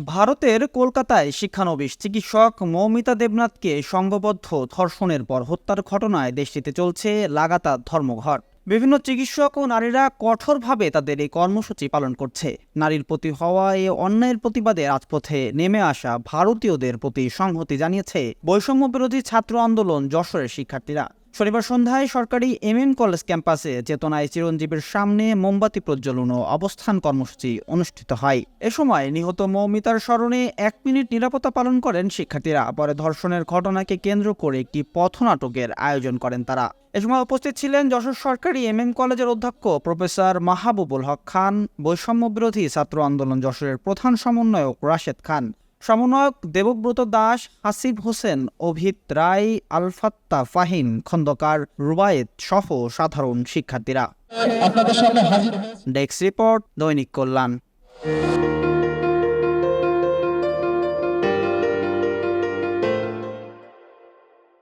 ভারতের কলকাতায় শিক্ষানবিশ চিকিৎসক মৌমিতা দেবনাথকে সংঘবদ্ধ ধর্ষণের পর হত্যার ঘটনায় দেশটিতে চলছে লাগাতার ধর্মঘট। বিভিন্ন চিকিৎসক ও নারীরা কঠোরভাবে তাদের এই কর্মসূচি পালন করছে। নারীর প্রতি হওয়া এই অন্যায়ের প্রতিবাদে রাজপথে নেমে আসা ভারতীয়দের প্রতি সংহতি জানিয়েছে বৈষম্য বিরোধী ছাত্র আন্দোলন যশোরের শিক্ষার্থীরা। শনিবার সন্ধ্যায় সরকারি এম এম কলেজ ক্যাম্পাসে চেতনায় চিরঞ্জীবের সামনে মোমবাতি প্রজ্বলন ও অবস্থান কর্মসূচি অনুষ্ঠিত হয়। এ সময় নিহত মৌমিতার স্মরণে এক মিনিট নিরাপত্তা পালন করেন শিক্ষার্থীরা। পরে ধর্ষণের ঘটনাকে কেন্দ্র করে একটি পথনাটকের আয়োজন করেন তারা। এ সময় উপস্থিত ছিলেন যশোর সরকারি এম এম কলেজের অধ্যক্ষ প্রফেসর মাহবুবুল হক খান বৈষম্য বিরোধী ছাত্র আন্দোলন যশোরের প্রধান সমন্বয়ক রাশেদ খান। সমন্বয়ক দেবব্রত দাস হাসিব হোসেন অভিত রায় আলফাত্তা ফাহিম খন্দকার রুবায়েত সহ সাধারণ শিক্ষার্থীরা। ডেস্ক রিপোর্ট দৈনিক কল্যাণ।